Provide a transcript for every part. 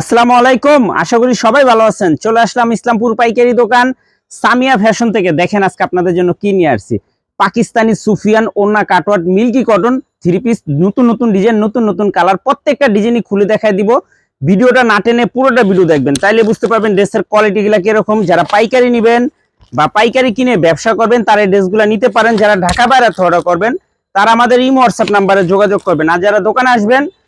আসসালামু আলাইকুম। আশা করি সবাই ভালো আছেন। চলে আসলাম ইসলামপুর পাইকারি দোকান সামিয়া ফ্যাশন থেকে। দেখেন আজকে আপনাদের জন্য কি নিয়ে আসছি। পাকিস্তানি সুফিয়ান ওন্না cutwork milky cotton three piece নতুন নতুন ডিজাইন নতুন নতুন কালার প্রত্যেকটা ডিজাইনই খুলে দেখায় দিব। ভিডিওটা না টেনে পুরোটা ভিডিও দেখবেন। তাইলে বুঝতে পারবেন ড্রেসের কোয়ালিটি গুলা কীরকম। যারা পাইকারি নেবেন বা পাইকারি কিনে ব্যবসা করবেন, তারা এই ড্রেসগুলো নিতে পারেন। যারা ঢাকা বাইরে অর্ডার করবেন, তারা আমাদের ইমো হোয়াটসঅ্যাপ নাম্বারে যোগাযোগ করবেন। আর যারা দোকানে আসবেন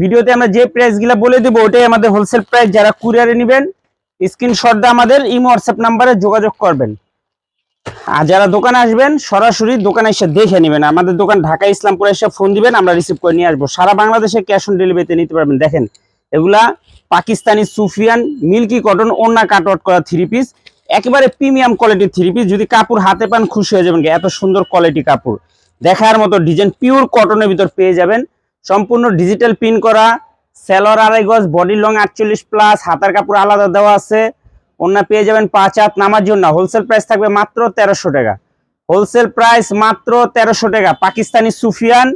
ভিডিওতে আমরা যে প্রাইসগুলা বলে দেবো, ওটাই আমাদের হোলসেল প্রাইস যারা কুরিয়ারে নেবেন স্ক্রিনশট দিয়ে আমাদের ইমো হোয়াটসঅ্যাপ নাম্বারে যোগাযোগ করবেন। আর যারা দোকানে আসবেন, সরাসরি দোকানে এসে দেখে নেবেন। আমাদের দোকান ঢাকা ইসলামপুরে এসে ফোন দিবেন, আমরা রিসিভ করে নিয়ে আসব। সারা বাংলাদেশে ক্যাশ অন ডেলিভারিতে নিতে পারবেন। দেখেন, এগুলা পাকিস্তানি সুফিয়ান মিল্কি কটন ওন্না কাট আউট করা থ্রি পিস একেবারে প্রিমিয়াম কোয়ালিটির থ্রি পিস যদি কাপড় হাতে পান, খুশি হয়ে যাবেন এত সুন্দর কোয়ালিটি কাপড়। দেখার মতো ডিজাইন পিওর কটনের ভিতর পেয়ে যাবেন। সম্পূর্ণ ডিজিটাল প্রিন্ট করা সেলর আড়াই গজ বডি লং আটচল্লিশ প্লাস হাতার কাপড় আলাদা দেওয়া আছে। অন্য পেয়ে যাবেন পাঁচ হাত নামার জন্য। হোলসেল প্রাইস থাকবে মাত্র তেরোশো টাকা। হোলসেল প্রাইস মাত্র তেরোশো টাকা। Pakistani Sufiyan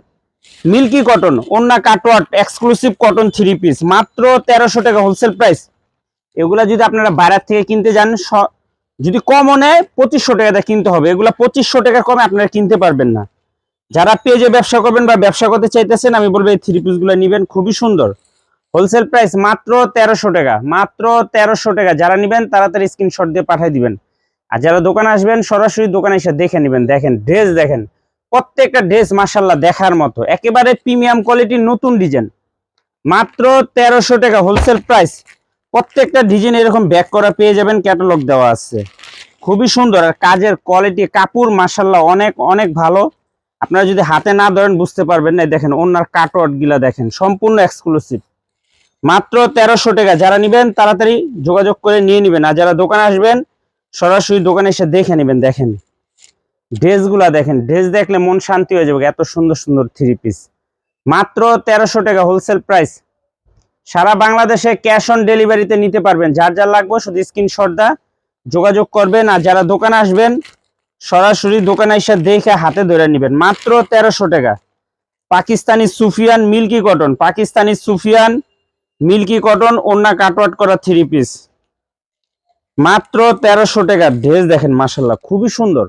milky cotton. অন্য cutwork exclusive cotton three piece মাত্র তেরোশো টাকা হোলসেল প্রাইস এগুলা যদি আপনারা বাইরের থেকে কিনতে যান যদি কম নেয় পঁচিশশো টাকাতে কিনতে হবে। এগুলা পঁচিশশো টাকা কমে আপনারা কিনতে পারবেন না। যারা পেজে ব্যবসা করবেন বা ব্যবসা করতে চাইতেছেন, আমি বলব এই থ্রি পিসগুলো নেবেন, খুবই সুন্দর। হোলসেল প্রাইস মাত্র তেরোশো টাকা, মাত্র তেরোশো টাকা। যারা নেবেন তাড়াতাড়ি স্ক্রিনশট দিয়ে পাঠিয়ে দিবেন। আর যারা দোকানে আসবেন, সরাসরি দোকানে এসে দেখে নেবেন। দেখেন ড্রেস দেখেন, প্রত্যেকটা ড্রেস মাসাল্লাহ দেখার মতো। একেবারে প্রিমিয়াম কোয়ালিটির নতুন ডিজাইন মাত্র তেরোশো টাকা হোলসেল প্রাইস প্রত্যেকটা ডিজাইন এরকম ব্যাক করা পেয়ে যাবেন ক্যাটালগ দেওয়া আছে। খুবই সুন্দর। আর কাজের কোয়ালিটি কাপড় মাসাল্লাহ অনেক অনেক ভালো। আপনারা যদি হাতে না ধরেন বুঝতে পারবেন না দেখেন, ওনার কাটওয়ার্ডগুলা দেখেন, সম্পূর্ণ এক্সক্লুসিভ মাত্র তেরোশো টাকা, যারা নিবেন তাড়াতাড়ি যোগাযোগ করে নিয়ে নিবেন। আর যারা দোকানে আসবেন, সরাসরি দোকানে এসে দেখে নেবেন, দেখেন। ড্রেসগুলা দেখেন, ড্রেস দেখলে মন শান্তি হয়ে যাবে, এত সুন্দর সুন্দর থ্রি পিস মাত্র তেরোশো টাকা হোলসেল প্রাইস সারা বাংলাদেশে ক্যাশ অন ডেলিভারিতে নিতে পারবেন। যার যার লাগবে, শুধু স্ক্রিনশট দা যোগাযোগ করবেন। আর যারা দোকানে আসবেন সরাসরি দোকানে এসে দেখে হাতে ধরে নেবেন। মাত্র তেরোশো টাকা। Pakistani Sufiyan milky cotton. Pakistani Sufiyan milky cotton ওন্না কাটওয়াট করা থ্রি পিস মাত্র তেরোশো টাকা। ড্রেস দেখেন মাসাল্লাহ খুবই সুন্দর।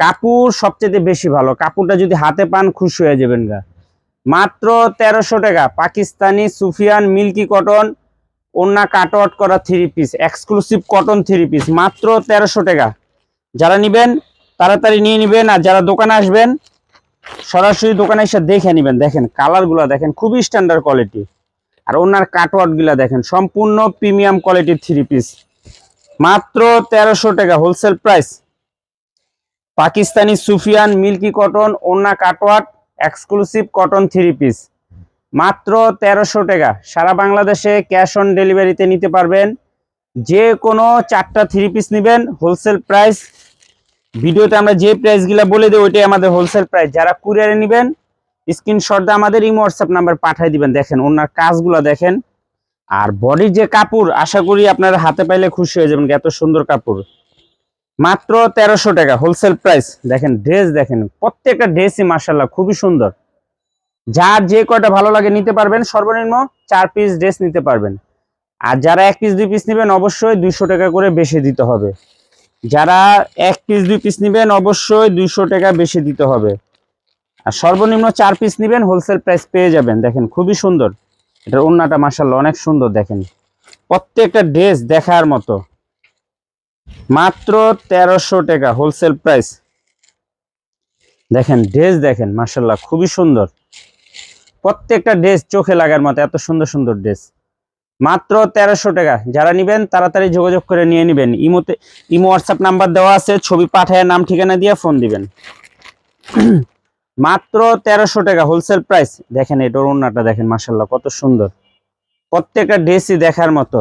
কাপড় সবচেয়ে বেশি ভালো। কাপড়টা যদি হাতে পান, খুশি হয়ে যাবেন গা। মাত্র তেরোশো টাকা। পাকিস্তানি সুফিয়ান মিল্কি কটন ওন্না কাটওয়াট করা three piece exclusive cotton three piece মাত্র তেরোশো টাকা। যারা নিবেন তাড়াতাড়ি নিয়ে নিবেন আর যারা দোকানে আসবেন, সরাসরি দোকানে এসে দেখে নিবেন। দেখেন, কালারগুলো দেখেন, খুবই স্ট্যান্ডার্ড কোয়ালিটি আর ওনার কাটওয়ার্ডগুলা দেখেন, সম্পূর্ণ প্রিমিয়াম কোয়ালিটির থ্রি পিস মাত্র তেরোশো টাকা wholesale price Pakistani Sufiyan milky cotton, ওনা cutwork exclusive cotton three piece মাত্র তেরোশো টাকা। সারা বাংলাদেশে ক্যাশ অন ডেলিভারিতে নিতে পারবেন। যে কোনো চারটা থ্রি পিস নেবেন হোলসেল প্রাইস ভিডিওতে আমরা যে প্রাইসগুলো বলে দিই, ওইটাই আমাদের হোলসেল প্রাইস যারা কুরিয়ারে নেবেন স্ক্রিনশট দিয়ে আমাদের ইমো হোয়াটসঅ্যাপ নাম্বার পাঠিয়ে দিবেন। দেখেন, ওনার কাজগুলো দেখেন। আর বডির যে কাপড়, আশা করি আপনারা হাতে পাইলে খুশি হয়ে যাবেন, এত সুন্দর কাপড়। মাত্র তেরোশো টাকা হোলসেল প্রাইস দেখেন ড্রেস দেখেন, প্রত্যেকটা ড্রেসই মার্শাল্লাহ খুবই সুন্দর। যার যে কয়টা ভালো লাগে নিতে পারবেন, সর্বনিম্ন চার পিস ড্রেস নিতে পারবেন। আর যারা এক পিস দুই পিস নেবেন, অবশ্যই দুইশো টাকা করে বেশি দিতে হবে। যারা এক পিস দুই পিস নেবেন, অবশ্যই দুইশো টাকা বেশি দিতে হবে। আর সর্বনিম্ন চার পিস নেবেন হোলসেল প্রাইস পেয়ে যাবেন। দেখেন, খুবই সুন্দর। এটার ওন্নাটা মাসাল্লাহ অনেক সুন্দর, দেখেন। প্রত্যেকটা ড্রেস দেখার মতো। মাত্র তেরোশো টাকা হোলসেল প্রাইস দেখেন ড্রেস দেখেন মাসাল্লাহ খুবই সুন্দর। প্রত্যেকটা ড্রেস চোখে লাগার মতো, এত সুন্দর সুন্দর ড্রেস মাত্র তেরোশো টাকা। যারা নিবেন, তাড়াতাড়ি যোগাযোগ করে নিয়ে নিবেন। ইমোতে ইমো হোয়াটসঅ্যাপ নাম্বার দেওয়া আছে, ছবি পাঠায় নাম, ঠিকানা দিয়ে ফোন দিবেন। মাত্র তেরোশো টাকা হোলসেল প্রাইস দেখেন, এটার ওড়নাটা দেখেন মাসাল্লাহ কত সুন্দর। প্রত্যেকটা ড্রেসই দেখার মতো।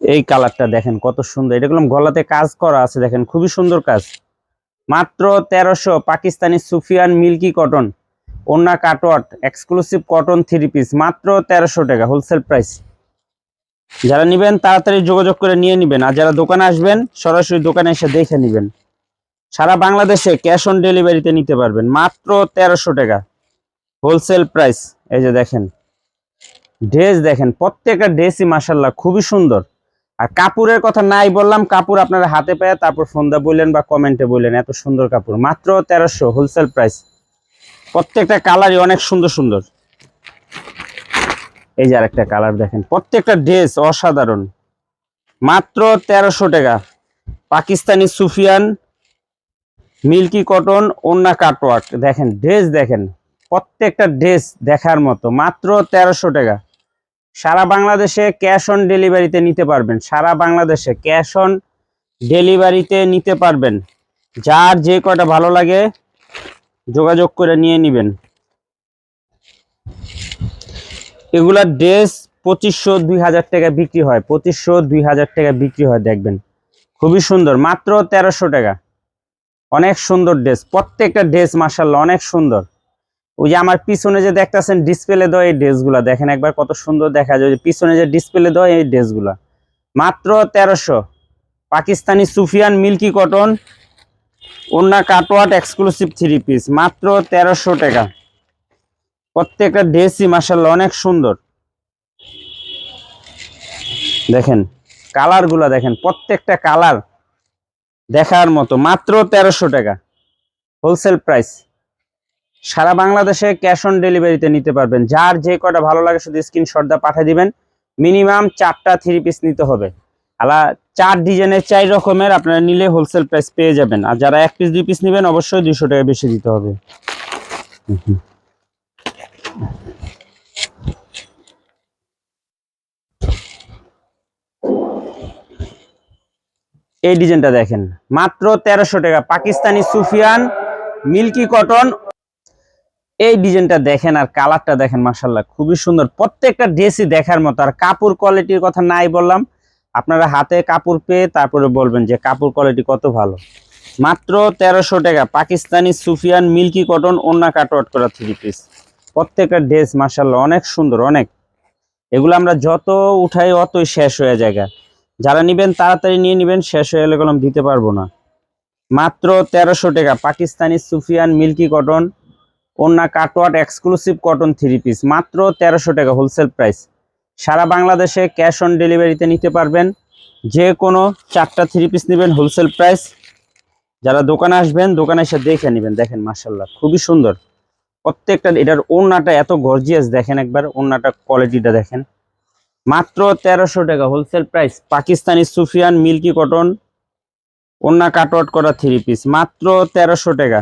এই কালারটা দেখেন, কত সুন্দর। এটা গুলো গলাতে কাজ করা আছে, দেখেন, খুবই সুন্দর কাজ। মাত্র তেরোশো, পাকিস্তানি সুফিয়ান মিল্কি কটন। ওন্না cutwork exclusive cotton three piece মাত্র তেরোশো টাকা হোলসেল প্রাইস যারা নেবেন, তাড়াতাড়ি যোগাযোগ করে নিয়ে নেবেন, আর যারা দোকানে আসবেন, সরাসরি দোকানে এসে দেখে নেবেন। সারা বাংলাদেশে ক্যাশ অন ডেলিভারিতে নিতে পারবেন, মাত্র তেরোশো টাকা। হোলসেল প্রাইস এই যে দেখেন। ড্রেস দেখেন, প্রত্যেকটা ড্রেসই মাসাল্লাহ খুবই সুন্দর। আর কাপড়ের কথা নাই বললাম, কাপড় আপনারা হাতে পেয়ে তারপর ফোন দা বললেন বা কমেন্টে বললেন, এত সুন্দর কাপড়, মাত্র তেরোশো হোলসেল প্রাইস প্রত্যেকটা কালারই অনেক সুন্দর সুন্দর। এই যে আরেকটা কালার দেখেন, প্রত্যেকটা ড্রেস অসাধারণ। মাত্র তেরোশো টাকা। পাকিস্তানি সুফিয়ান মিল্কি কটন, ওন্না কাটওয়ার্ক। দেখেন, ড্রেস দেখেন, প্রত্যেকটা ড্রেস দেখার মতো। মাত্র তেরোশো টাকা। সারা বাংলাদেশে ক্যাশ অন ডেলিভারিতে নিতে পারবেন। সারা বাংলাদেশে ক্যাশ অন ডেলিভারিতে নিতে পারবেন। যার যে কয়টা ভালো লাগে যোগাযোগ করে নিয়ে নেবেন। এগুলা ড্রেস পঁচিশশো দুই হাজার টাকা বিক্রি হয়। পঁচিশশো দুই হাজার টাকা বিক্রি হয়, দেখবেন। খুবই সুন্দর, মাত্র তেরোশো টাকা। অনেক সুন্দর ড্রেস, প্রত্যেকটা ড্রেস মার্শাল্লাহ অনেক সুন্দর। ওই যে আমার পিছনে যে দেখতেছেন ডিসপ্লে দেওয়া এই ড্রেসগুলা, দেখেন একবার কত সুন্দর দেখা যায়। পিছনে যে ডিসপ্লে দেওয়া এই ড্রেসগুলা। মাত্র তেরোশো। পাকিস্তানি সুফিয়ান মিল্কি কটন ওন্না কাটওয়াট এক্সক্লুসিভ থ্রি পিস মাত্র তেরোশো টাকা। প্রত্যেকটা ড্রেসই মাসাল্লাহ অনেক সুন্দর। দেখেন, কালারগুলা দেখেন, প্রত্যেকটা কালার দেখার মতো, মাত্র তেরোশো টাকা। হোলসেল প্রাইস সারা বাংলাদেশে ক্যাশ অন ডেলিভারিতে নিতে পারবেন। যার যে কটা ভালো লাগে শুধু স্ক্রিনশট দা পাঠিয়ে দিবেন। মিনিমাম চারটা থ্রি পিস নিতে হবে। আলা চার ডিজাইনের চার রকমের আপনারা নিলে হোলসেল প্রাইস পেয়ে যাবেন। আর যারা এক পিস দুই পিস নেবেন, অবশ্যই দুইশো টাকা বেশি দিতে হবে। এই ডিজাইনটা দেখেন। মাত্র তেরোশো টাকা। Pakistani Sufiyan milky cotton. এই ডিজাইনটা দেখেন আর কালারটা দেখেন মাসাল্লাহ খুবই সুন্দর। প্রত্যেকটা ড্রেসই দেখার মতো। আর কাপড় কোয়ালিটির কথা নাই বললাম। আপনারা হাতে কাপড় পেয়ে তারপরে বলবেন যে কাপড় কোয়ালিটি কত ভালো। মাত্র তেরোশো টাকা, পাকিস্তানি সুফিয়ান মিল্কি কটন ওন্না কাটওয়াট করা থ্রি পিস প্রত্যেকটা ড্রেস মাসাল্লাহ অনেক সুন্দর, অনেক। এগুলো আমরা যত উঠাই অতই শেষ হয়ে জায়গা যারা নিবেন, তাড়াতাড়ি নিয়ে নিবেন, শেষ হয়ে গেলে কলম দিতে পারব না। মাত্র তেরোশো টাকা, পাকিস্তানি সুফিয়ান মিল্কি কটন ওন্না cutwork exclusive cotton three piece মাত্র তেরোশো টাকা হোলসেল প্রাইস সারা বাংলাদেশে ক্যাশ অন ডেলিভারিতে নিতে পারবেন। যে কোনো চারটা থ্রি পিস নেবেন হোলসেল প্রাইস যারা দোকানে আসবেন, দোকানে এসে দেখে নেবেন। দেখেন মার্শাল্লাহ খুবই সুন্দর। প্রত্যেকটা, এটার ওড়নাটা এত গর্জিয়াস দেখেন একবার, ওড়নাটা কোয়ালিটিটা দেখেন। মাত্র তেরোশো টাকা wholesale price Pakistani Sufiyan milky cotton ওন্না কাটওয়াট করা থ্রি পিস মাত্র তেরোশো টাকা।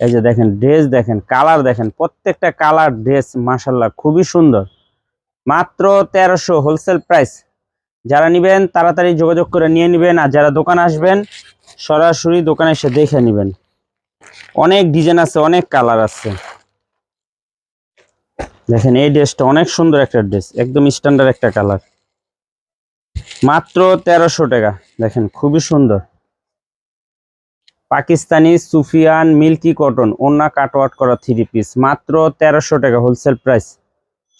এই যে দেখেন ড্রেস দেখেন কালার দেখেন, প্রত্যেকটা কালার ড্রেস মাসাল্লাহ খুবই সুন্দর। মাত্র তেরোশো হোলসেল প্রাইস যারা নেবেন, তাড়াতাড়ি যোগাযোগ করে নিয়ে নেবেন আর যারা দোকানে আসবেন, সরাসরি দোকানে এসে দেখে নেবেন। অনেক ডিজাইন আছে, অনেক কালার আছে। দেখেন, এই ড্রেসটা অনেক সুন্দর একটা ড্রেস একদম স্ট্যান্ডার্ড একটা কালার মাত্র তেরোশো টাকা, দেখেন, খুবই সুন্দর। পাকিস্তানি সুফিয়ান মিল্কি কটন ওন্না কাটওয়াট করা থ্রি পিস মাত্র তেরোশো টাকা হোলসেল প্রাইস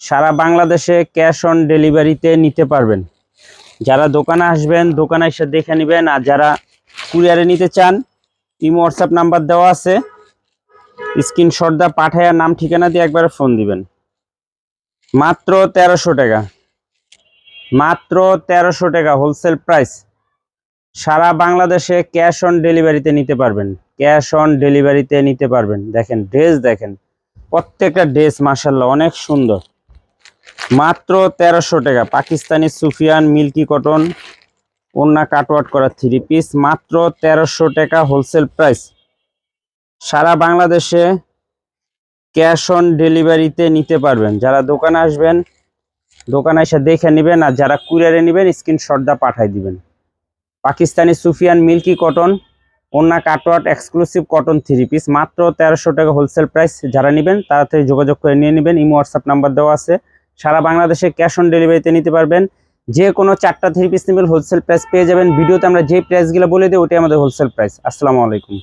সারা বাংলাদেশে ক্যাশ অন ডেলিভারিতে নিতে পারবেন। যারা দোকানে আসবেন, দোকানে এসে দেখে নেবেন। আর যারা কুরিয়ারে নিতে চান, ইমো, হোয়াটসঅ্যাপ নাম্বার দেওয়া আছে। স্ক্রিনশট দা পাঠায় নাম, ঠিকানা দিয়ে একবার ফোন দিবেন। মাত্র তেরোশো টাকা। মাত্র তেরোশো টাকা হোলসেল প্রাইস। সারা বাংলাদেশে ক্যাশ অন ডেলিভারিতে নিতে পারবেন। ক্যাশ অন ডেলিভারিতে নিতে পারবেন। দেখেন, ড্রেস দেখেন। প্রত্যেকটা ড্রেস মাসাল্লাহ অনেক সুন্দর। মাত্র তেরোশো টাকা। পাকিস্তানি সুফিয়ান মিল্কি কটন ওন্না কাটওয়াট করা থ্রি পিস মাত্র তেরোশো টাকা হোলসেল প্রাইস সারা বাংলাদেশে ক্যাশ অন ডেলিভারিতে নিতে পারবেন। যারা দোকানে আসবেন, দোকানে এসে দেখে নেবেন আর যারা কুরিয়ারে নেবেন স্ক্রিনশট দা পাঠাই দিবেন। পাকিস্তানি সুফিয়ান মিল্কি কটন ওন্না cutwork exclusive cotton three piece মাত্র তেরোশো টাকা হোলসেল প্রাইস যারা নেবেন, তাড়াতাড়ি যোগাযোগ করে নিয়ে নেবেন। ইমো হোয়াটসঅ্যাপ নাম্বার দেওয়া আছে। সারা বাংলাদেশে ক্যাশ অন ডেলিভারিতে নিতে পারবেন। যে কোনো চারটা থ্রি পিস নেবেন হোলসেল প্রাইস পেয়ে যাবেন। ভিডিওতে আমরা যে প্রাইসগুলো বলে দিই, ওটাই আমাদের হোলসেল প্রাইস আসসালামু আলাইকুম।